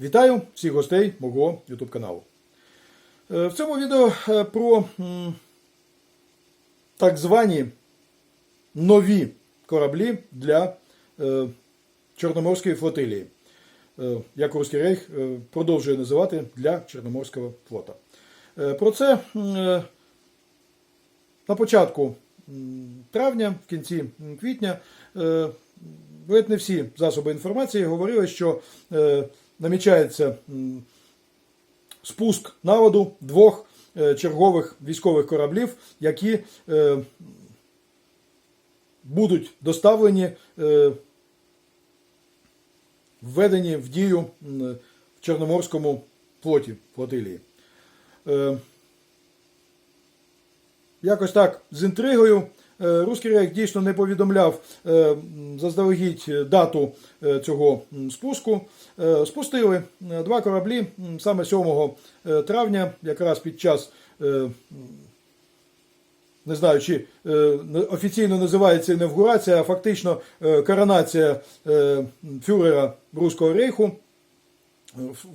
Вітаю всіх гостей мого YouTube каналу. Е, В цьому відео е, про так звані нові кораблі для е, Чорноморської флотилії. Як Руський Рейх продовжує називати для Чорноморського флота. Про це на початку травня, в кінці квітня, ледь не всі засоби інформації говорили, що намічається спуск на воду двох е, чергових військових кораблів, які е, будуть доставлені, е, введені в дію в Чорноморському флоті флотилії. Якось так з інтригою. Е, Руський рейх дійсно не повідомляв е, заздалегідь дату е, цього спуску. Спустили два кораблі саме 7 е, травня, якраз під час, не знаю, чи офіційно називається інавгурація, а фактично коронація фюрера Руського рейху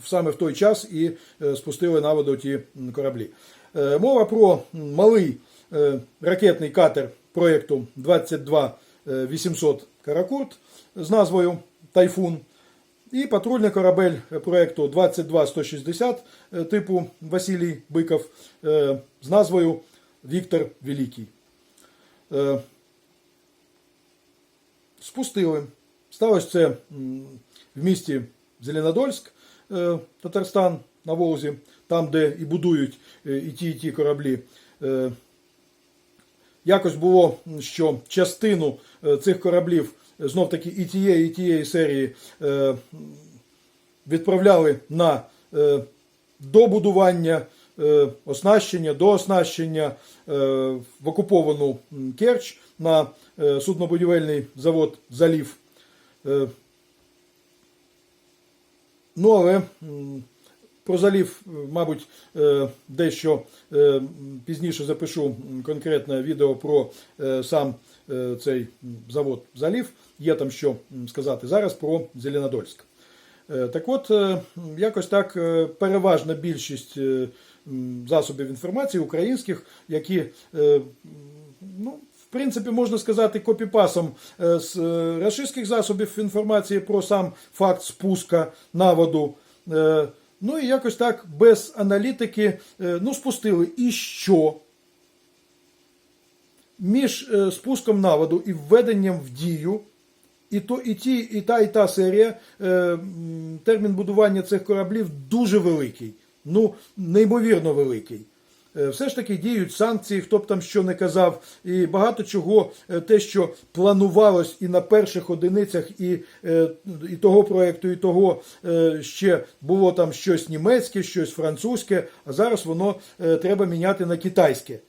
саме в той час і спустили на воду ті кораблі. Мова про малий ракетний катер проєкту 22800 Каракурт з назвою Тайфун. І патрульний корабель проєкту 22160 е, типу Василій Биков е, з назвою Віктор Великий. Е, Спустили. Сталося це в місті Зеленодольськ, е, Татарстан на Волзі, там, де і будують е, і ті, і ті кораблі. Е, Якось було, що частину е, цих кораблів знов таки і тієї, і тієї серії е, відправляли на е, добудування, е, оснащення, дооснащення е, в окуповану Керч на е, суднобудівельний завод Залів. Е, Ну, але про залів, е, мабуть, е, дещо е, пізніше запишу конкретне відео про сам цей завод залів. Є там що сказати зараз про Зеленодольськ. Так от, якось так переважна більшість засобів інформації українських, які ну, в принципі, можна сказати, копіпасом з рашистських засобів інформації про сам факт спуска на воду. Е, Ну і якось так без аналітики е, ну, спустили. І що? Між е, спуском наводу і введенням в дію, і, то, і, ті, і та, і та серія, е, термін будування цих кораблів дуже великий. Ну, неймовірно великий. Е, Все ж таки діють санкції, хто б там що не казав, і багато чого, е, те, що планувалось і на перших одиницях, і, е, і того проекту, і того ще було там щось німецьке, щось французьке, а зараз воно треба міняти на китайське.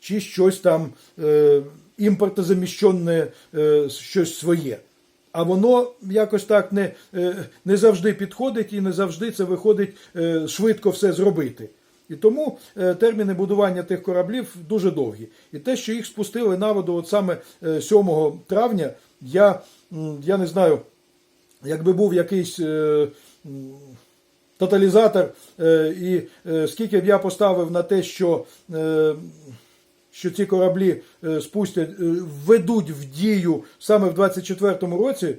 Чи щось там е, імпортозаміщене, е, щось своє. А воно якось так не, не завжди підходить і не завжди це виходить швидко все зробити. І тому е, терміни будування тих кораблів дуже довгі. І те, що їх спустили на воду от саме е, 7 травня, я, я не знаю, якби був якийсь е, тоталізатор, е, і е, скільки б я поставив на те, що. е, що ці кораблі е, спустять, е, введуть в дію саме в 24-му році,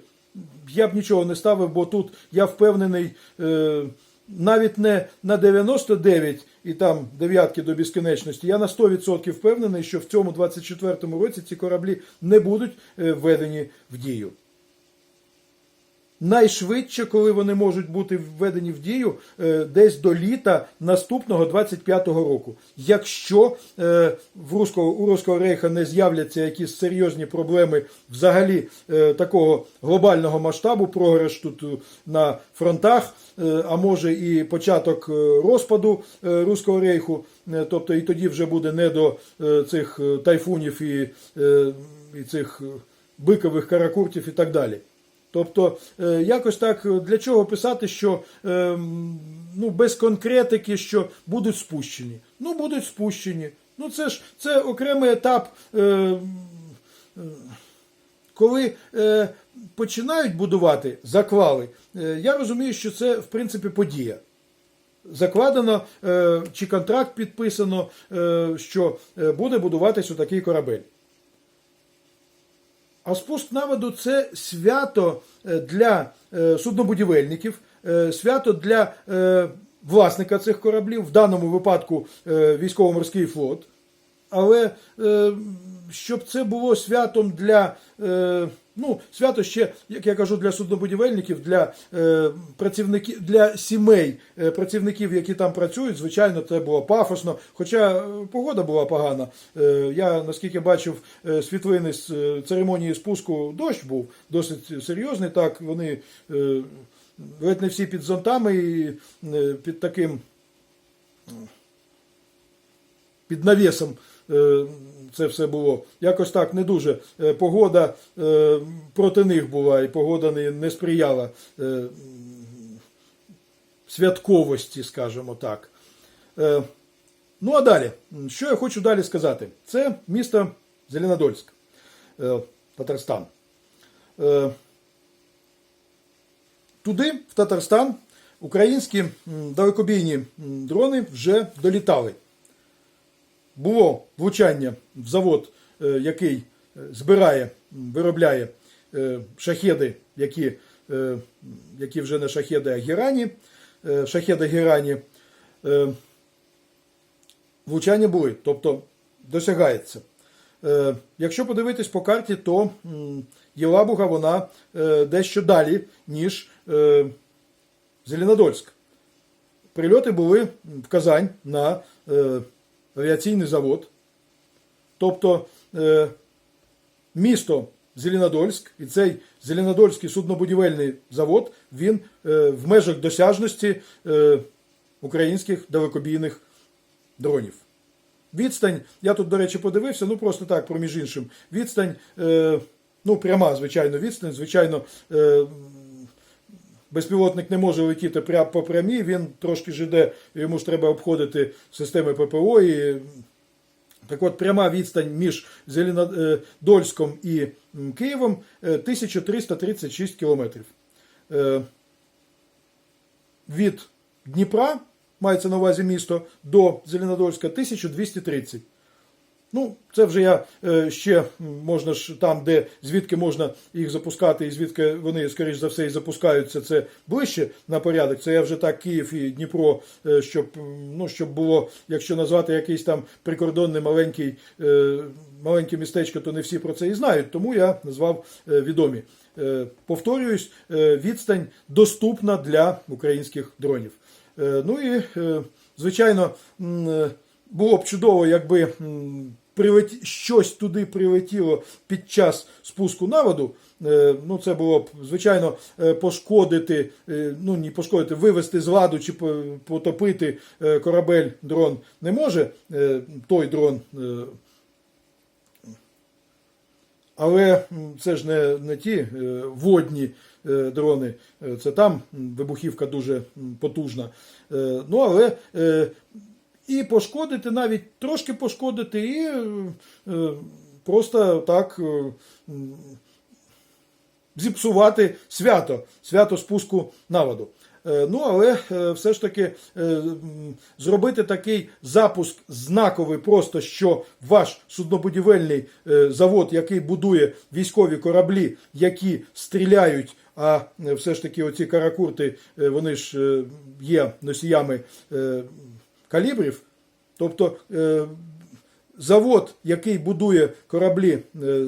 я б нічого не ставив, бо тут я впевнений е, навіть не на 99 і там дев'ятки до безкінечності. Я на 100% впевнений, що в цьому 24-му році ці кораблі не будуть е, введені в дію. Найшвидше, коли вони можуть бути введені в дію, е, десь до літа наступного 25-го року. Якщо е, в Руського, у Руського рейха не з'являться якісь серйозні проблеми взагалі е, такого глобального масштабу, програш тут на фронтах, а може і початок розпаду Руського рейху, тобто і тоді вже буде не до цих тайфунів і, і цих бикових каракуртів і так далі. Тобто, е, якось так е, для чого писати, що е, ну, без конкретики, що будуть спущені. Ну, будуть спущені. Ну, це ж це окремий етап, коли починають будувати, заклали. Е, Я розумію, що це в принципі подія. Закладено чи контракт підписано, що буде будуватися такий корабель. А спуск на воду це свято е, для е, суднобудівельників, е, свято для власника цих кораблів, в даному випадку військово-морський флот. Але щоб це було святом для, ну, свято ще, як я кажу, для суднобудівельників, для е, працівників, для сімей е, працівників, які там працюють, звичайно, це було пафосно. Хоча е, погода була погана. Е, я наскільки бачив е, світлини з е, церемонії спуску, дощ був досить серйозний. Так, вони е, ледь не всі під зонтами і е, під таким під навісом е, це все було. Якось так не дуже. Е, Погода е, проти них була, і погода не, сприяла е, святковості, скажімо так. Ну а далі, що я хочу далі сказати? Це місто Зеленодольськ, Татарстан. Туди, в Татарстан, українські далекобійні дрони вже долітали було влучання в завод, е, який е, збирає, виробляє е, шахеди, які, які вже не шахеди, а герані. Е, Шахеди герані. Е, Влучання були, тобто досягається. Якщо подивитись по карті, то Єлабуга вона дещо далі, ніж Зеленодольськ. Прильоти були в Казань на авіаційний завод. Тобто е, місто Зеленодольськ і цей Зеленодольський суднобудівельний завод, він е, в межах досяжності е, українських далекобійних дронів. Відстань, я тут, до речі, подивився, ну просто так, проміж іншим. Відстань, е, ну пряма, звичайно, відстань, звичайно, е, безпілотник не може летіти прямо по прямій, він трошки жиде, йому ж треба обходити системи ППО. І... Так от, пряма відстань між Зеленодольськом і Києвом е, 1336 кілометрів. Е, Від Дніпра, мається на увазі місто, до Зеленодольська 1230. Ну, це вже я е, ще можна ж там, де звідки можна їх запускати, і звідки вони, скоріш за все, і запускаються, це ближче на порядок. Це я вже так Київ і Дніпро, е, щоб, ну, щоб було, якщо назвати якийсь там прикордонний маленький, е, маленьке містечко, то не всі про це і знають. Тому я назвав відомі. Повторююсь, відстань доступна для українських дронів. Ну і, звичайно, було б чудово, якби м, прилеті... щось туди прилетіло під час спуску на воду. Е, Ну, це було б, звичайно, е, пошкодити, е, ну не пошкодити, вивести з ладу чи потопити корабель дрон не може. Той дрон. Але це ж не, не ті водні дрони, це там вибухівка дуже потужна. Ну, але і пошкодити, навіть трошки пошкодити, і е, е, просто так е, зіпсувати свято, свято спуску на воду. Е, Ну, але е, все ж таки е, зробити такий запуск знаковий, просто що ваш суднобудівельний е, завод, який будує військові кораблі, які стріляють, а е, все ж таки оці каракурти, е, вони ж є носіями калібрів. Тобто е, завод, який будує кораблі, е,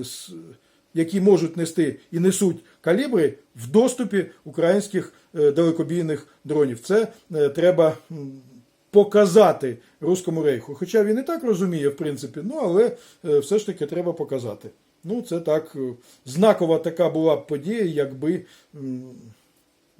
які можуть нести і несуть калібри, в доступі українських е, далекобійних дронів. Це треба показати Руському рейху. Хоча він і так розуміє, в принципі, ну але все ж таки треба показати. Ну, це так знакова така була б подія, якби.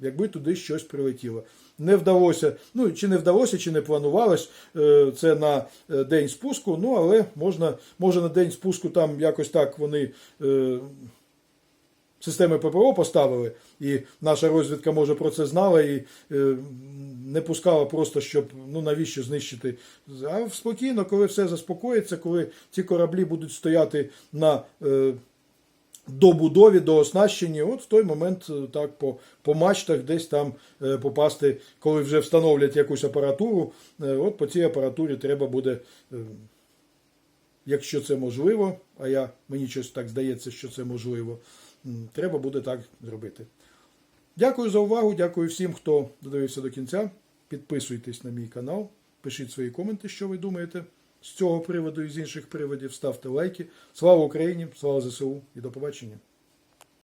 Якби туди щось прилетіло. Не вдалося, ну чи не вдалося, чи не планувалось е, це на е, день спуску. Ну але можна, може на день спуску там якось так вони е, системи ППО поставили, і наша розвідка може про це знала і е, не пускала просто, щоб ну навіщо знищити. А спокійно, коли все заспокоїться, коли ці кораблі будуть стояти на. Е, добудові, до оснащенні, от в той момент е, так по, по мачтах десь там е, попасти, коли вже встановлять якусь апаратуру, е, от по цій апаратурі треба буде, якщо це можливо, а я, мені щось так здається, що це можливо, треба буде так зробити. Дякую за увагу, дякую всім, хто додивився до кінця. Підписуйтесь на мій канал, пишіть свої коменти, що ви думаєте з цього приводу і з інших приводів. Ставте лайки. Слава Україні! Слава ЗСУ і до побачення!